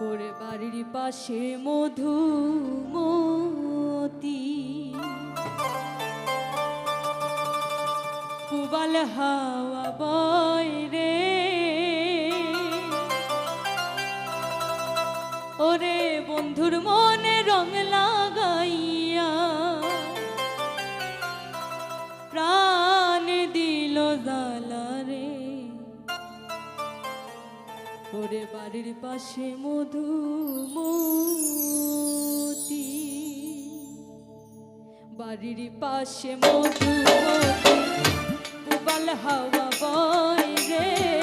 ওরে বাড়ির পাশে মধু মতি পুবাল হাওয়া বয় রে। ওরে বন্ধুর মনে রঙলা ওরে বাড়ির পাশে মধু মতি বাড়ির পাশে মধু মতি হাওয়া বয় রে।